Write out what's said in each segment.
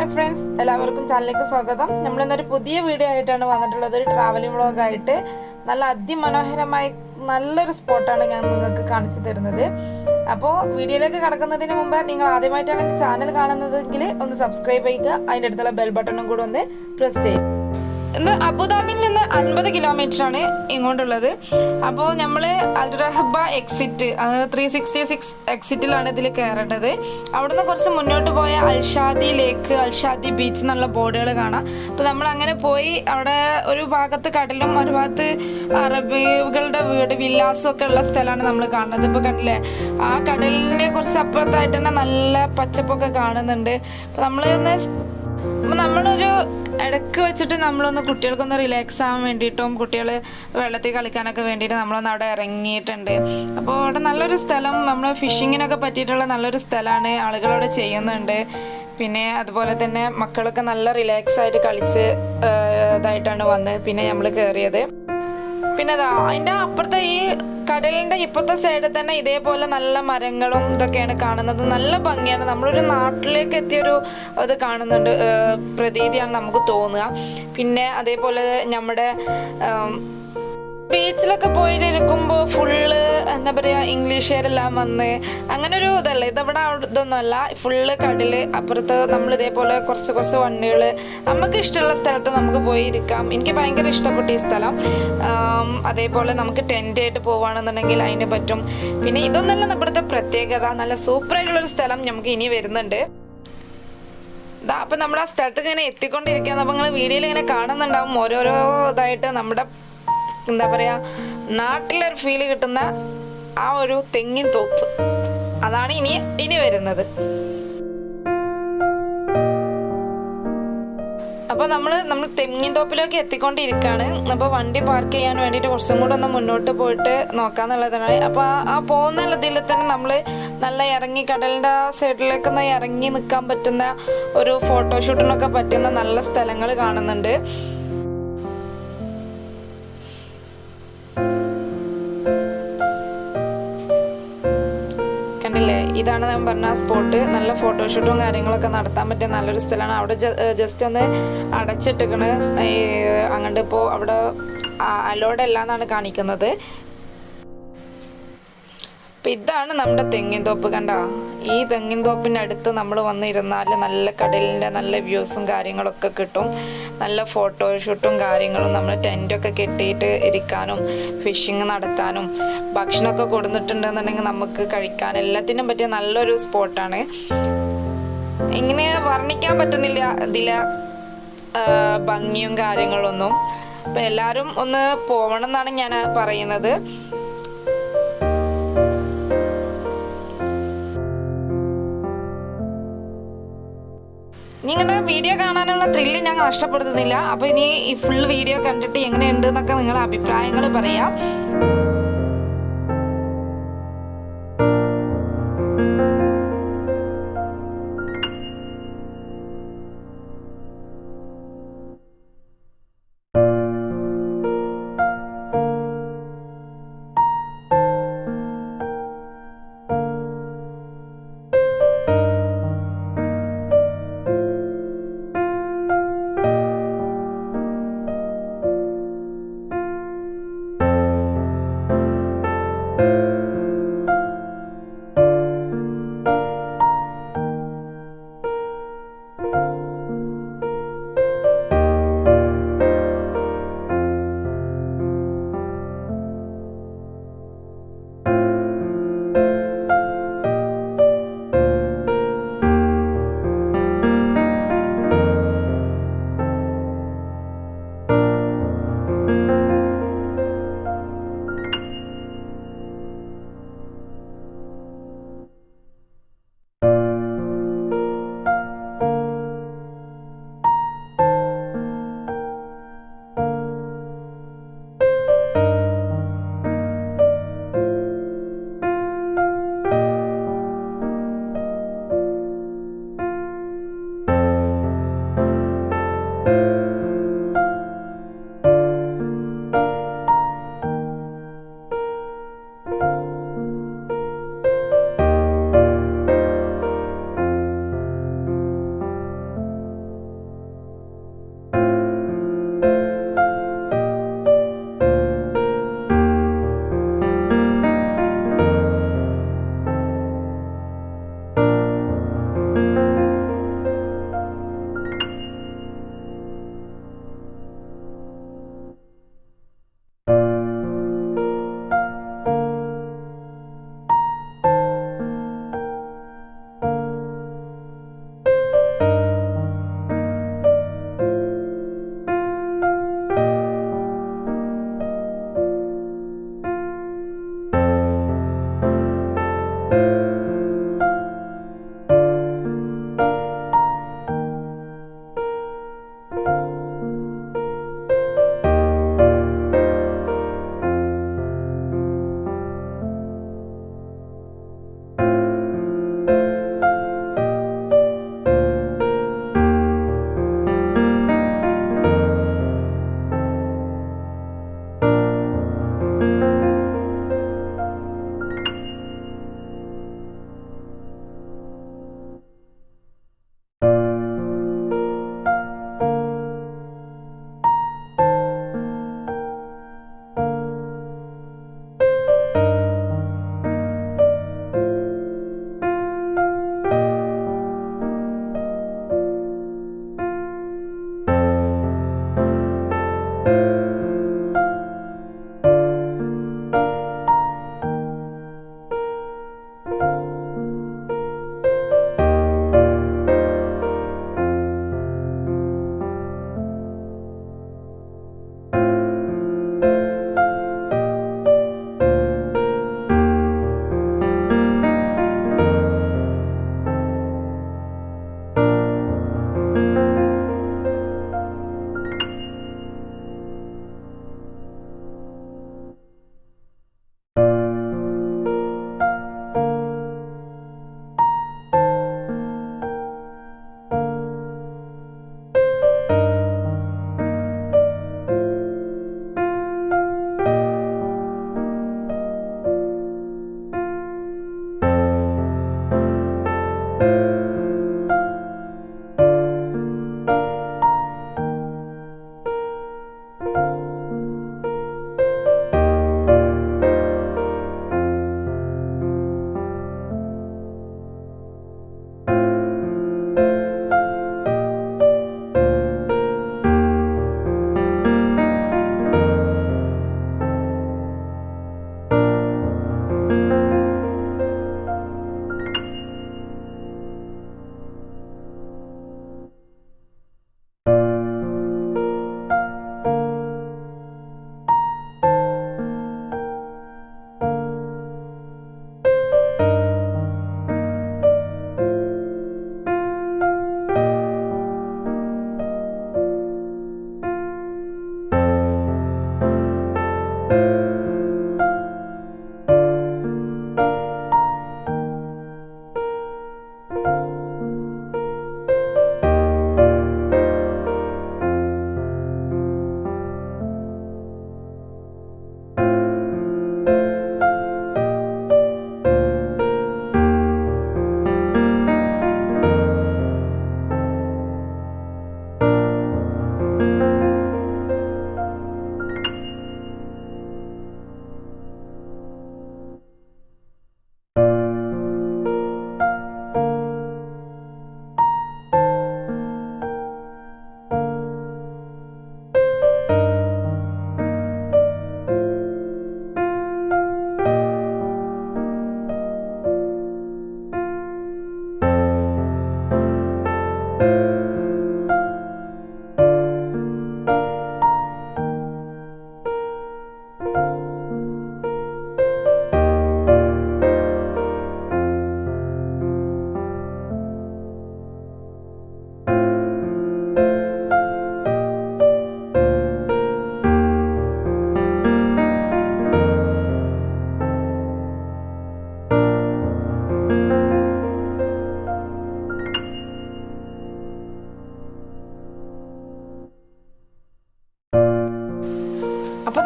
Hi friends എല്ലാവർക്കും ചാനലിലേക്ക് സ്വാഗതം. നമ്മൾ ഇന്നൊരു പുതിയ വീഡിയോ ആയിട്ടാണ് വന്നിട്ടുള്ളത്. ഒരു ട്രാവലിംഗ് വ്ളോഗ് ആയിട്ട് നല്ല അതിമനോഹരമായി നല്ലൊരു സ്പോട്ടാണ് ഞാൻ നിങ്ങൾക്ക് കാണിച്ചു തരുന്നത്. അപ്പോൾ വീഡിയോയിലേക്ക് കടക്കുന്നതിന് മുമ്പ് നിങ്ങൾ ആദ്യമായിട്ടാണ് എന്റെ ചാനൽ കാണുന്നതെങ്കിൽ ഒന്ന് സബ്സ്ക്രൈബ് ചെയ്യുക. അതിന്റെ അടുത്തുള്ള ബെൽ ബട്ടണും കൂടെ ഒന്ന് പ്രസ് ചെയ്യുക. ഇന്ന് അബുദാബിയിൽ നിന്ന് അൻപത് കിലോമീറ്റർ ആണ് ഇങ്ങോട്ടുള്ളത്. അപ്പോൾ നമ്മൾ Al Rahba exit three sixty six എക്സിറ്റിലാണ് ഇതിൽ കയറേണ്ടത്. അവിടുന്ന് കുറച്ച് മുന്നോട്ട് പോയ അൽഷാദി ലേക്ക് അൽഷാദി ബീച്ച് എന്നുള്ള ബോർഡുകൾ കാണാം. അപ്പോൾ നമ്മൾ അങ്ങനെ പോയി അവിടെ ഒരു ഭാഗത്ത് കടലും ഒരു ഭാഗത്ത് അറബികളുടെ വീട് വില്ലാസും ഒക്കെ ഉള്ള സ്ഥലമാണ് നമ്മൾ കാണുന്നത്. ഇപ്പോൾ കണ്ടില്ലേ? ആ കടലിനെ കുറച്ച് അപ്പുറത്തായിട്ട് തന്നെ നല്ല പച്ചപ്പൊക്കെ കാണുന്നുണ്ട്. അപ്പോൾ അപ്പൊ നമ്മളൊരു ഇടയ്ക്ക് വെച്ചിട്ട് നമ്മളൊന്ന് കുട്ടികൾക്കൊന്ന് റിലാക്സ് ആവാൻ വേണ്ടിയിട്ടും കുട്ടികൾ വെള്ളത്തിൽ കളിക്കാനൊക്കെ വേണ്ടിയിട്ട് നമ്മളൊന്ന് അവിടെ ഇറങ്ങിയിട്ടുണ്ട്. അപ്പോൾ അവിടെ നല്ലൊരു സ്ഥലം നമ്മൾ ഫിഷിങ്ങിനൊക്കെ പറ്റിയിട്ടുള്ള നല്ലൊരു സ്ഥലമാണ് ആളുകൾ അവിടെ ചെയ്യുന്നുണ്ട്. പിന്നെ അതുപോലെ തന്നെ മക്കളൊക്കെ നല്ല റിലാക്സ് ആയിട്ട് കളിച്ച് ഇതായിട്ടാണ് വന്ന് പിന്നെ നമ്മൾ കയറിയത് പിന്നെ അതാ അതിന്റെ അപ്പുറത്തെ ഈ കടലിന്റെ ഇപ്പുറത്തെ സൈഡിൽ തന്നെ ഇതേപോലെ നല്ല മരങ്ങളും ഇതൊക്കെയാണ് കാണുന്നത്. നല്ല ഭംഗിയാണ്. നമ്മളൊരു നാട്ടിലേക്ക് എത്തിയൊരു ഇത് കാണുന്നുണ്ട് പ്രതീതിയാണ് നമുക്ക് തോന്നുക. പിന്നെ അതേപോലെ നമ്മുടെ ബീച്ചിലൊക്കെ പോയിട്ട് ഇരിക്കുമ്പോൾ ഫുള്ള് എന്താ പറയുക ഇംഗ്ലീഷുകാരെല്ലാം വന്ന് അങ്ങനെ ഒരു ഇതല്ല? ഇതവിടെ ഇതൊന്നുമല്ല. ഫുള്ള് കടൽ അപ്പുറത്ത് നമ്മൾ ഇതേപോലെ കുറച്ച് കുറച്ച് വണ്ടികൾ നമുക്ക് ഇഷ്ടമുള്ള സ്ഥലത്ത് നമുക്ക് പോയി ഇരിക്കാം. എനിക്ക് ഭയങ്കര ഇഷ്ടപ്പെട്ടു ഈ സ്ഥലം. അതേപോലെ നമുക്ക് ടെന്റ് ആയിട്ട് പോവുകയാണെന്നുണ്ടെങ്കിൽ അതിന് പറ്റും. പിന്നെ ഇതൊന്നല്ല നമ്മുടെ പ്രത്യേകത. നല്ല സൂപ്പറായിട്ടുള്ളൊരു സ്ഥലം നമുക്ക് ഇനി വരുന്നുണ്ട്. ദാ അപ്പൊ നമ്മൾ ആ സ്ഥലത്ത് ഇങ്ങനെ എത്തിക്കൊണ്ടിരിക്കുകയാണ്. അപ്പൊ നിങ്ങൾ വീഡിയോയിൽ ഇങ്ങനെ കാണുന്നുണ്ടാവും. ഓരോരോ ഇതായിട്ട് നമ്മുടെ എന്താ പറയാ നാട്ടിലൊരു ഫീൽ കിട്ടുന്ന ആ ഒരു തെങ്ങിൻ തോപ്പ്. അതാണ് ഇനി ഇനി വരുന്നത്. അപ്പോൾ നമ്മൾ നമ്മൾ തെങ്ങിൻ തോപ്പിലേക്ക് എത്തിക്കൊണ്ടിരിക്കുകയാണ് അപ്പോൾ വണ്ടി പാർക്ക് ചെയ്യാൻ വേണ്ടിയിട്ട് കുറച്ചും കൂടെ ഒന്ന് മുന്നോട്ട് പോയിട്ട് നോക്കാന്നുള്ളതാണ്. അപ്പോൾ ആ- ആ പോകുന്ന ഇതിൽ തന്നെ നമ്മൾ നല്ല ഇറങ്ങി കടലിന്റെ ആ സൈഡിലേക്ക് ഒന്ന് ഇറങ്ങി നിൽക്കാൻ പറ്റുന്ന ഒരു ഫോട്ടോഷൂട്ടിനൊക്കെ പറ്റുന്ന നല്ല സ്ഥലങ്ങൾ കാണുന്നുണ്ട്. ഇതാണ് ഞാൻ പറഞ്ഞ ആ സ്പോട്ട് നല്ല ഫോട്ടോഷൂട്ടും കാര്യങ്ങളൊക്കെ നടത്താൻ പറ്റിയ നല്ലൊരു സ്ഥലമാണ്. അവിടെ ജസ്റ്റ് ഒന്ന് അടച്ചിട്ടിക്കണ് അങ്ങോട്ട് ഇപ്പോൾ അവിടെ അലോഡ് അല്ല എന്നാണ് കാണിക്കുന്നത്. അപ്പം ഇതാണ് നമ്മുടെ തെങ്ങിൻ തോപ്പ് കണ്ട? ഈ തെങ്ങിൻ തോപ്പിന്റെ അടുത്ത് നമ്മൾ വന്നിരുന്നാൽ നല്ല കടലിന്റെ നല്ല വ്യൂസും കാര്യങ്ങളൊക്കെ കിട്ടും. നല്ല ഫോട്ടോഷൂട്ടും കാര്യങ്ങളും നമ്മൾ ടെന്റൊക്കെ കെട്ടിയിട്ട് ഇരിക്കാനും ഫിഷിങ് നടത്താനും ഭക്ഷണമൊക്കെ കൊടുത്തിട്ടുണ്ടെന്നുണ്ടെങ്കിൽ നമുക്ക് കഴിക്കാൻ എല്ലാത്തിനും പറ്റിയ നല്ലൊരു സ്പോട്ടാണ്. ഇങ്ങനെ വർണിക്കാൻ പറ്റുന്നില്ല ഇതിലെ? ഭംഗിയും കാര്യങ്ങളൊന്നും. അപ്പം എല്ലാവരും ഒന്ന് പോകണം എന്നാണ് ഞാൻ പറയുന്നത്. നിങ്ങളുടെ വീഡിയോ കാണാനുള്ള ത്രില്ല് ഞാൻ നഷ്ടപ്പെടുത്തുന്നില്ല. അപ്പോൾ ഇനി ഈ ഫുൾ വീഡിയോ കണ്ടിട്ട് എങ്ങനെയുണ്ട് എന്നൊക്കെ നിങ്ങളുടെ അഭിപ്രായങ്ങൾ പറയാം.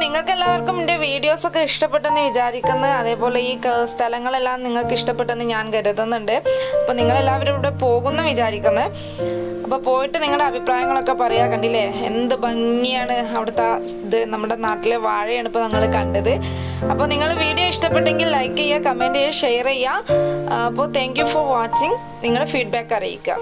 നിങ്ങൾക്ക് എല്ലാവർക്കും എന്റെ വീഡിയോസ് ഒക്കെ ഇഷ്ടപ്പെട്ടെന്ന് വിചാരിക്കുന്നു. അതേപോലെ ഈ സ്ഥലങ്ങളെല്ലാം നിങ്ങൾക്ക് ഇഷ്ടപ്പെട്ടെന്ന് ഞാൻ കരുതുന്നുണ്ട്. അപ്പോൾ നിങ്ങളെല്ലാവരും ഇവിടെ പോകുന്നു വിചാരിക്കുന്നത് അപ്പോൾ പോയിട്ട് നിങ്ങളുടെ അഭിപ്രായങ്ങളൊക്കെ പറയാ കണ്ടില്ലേ? എന്ത് ഭംഗിയാണ് അവിടുത്തെ ഇത് നമ്മുടെ നാട്ടിലെ വാഴയാണ് ഇപ്പോൾ നിങ്ങൾ കണ്ടത്. അപ്പോൾ നിങ്ങൾ വീഡിയോ ഇഷ്ടപ്പെട്ടെങ്കിൽ ലൈക്ക് ചെയ്യുക കമന്റ് ചെയ്യുക ഷെയർ ചെയ്യുക. അപ്പോൾ താങ്ക് ഫോർ വാച്ചിങ് നിങ്ങളുടെ ഫീഡ്ബാക്ക് അറിയിക്കുക.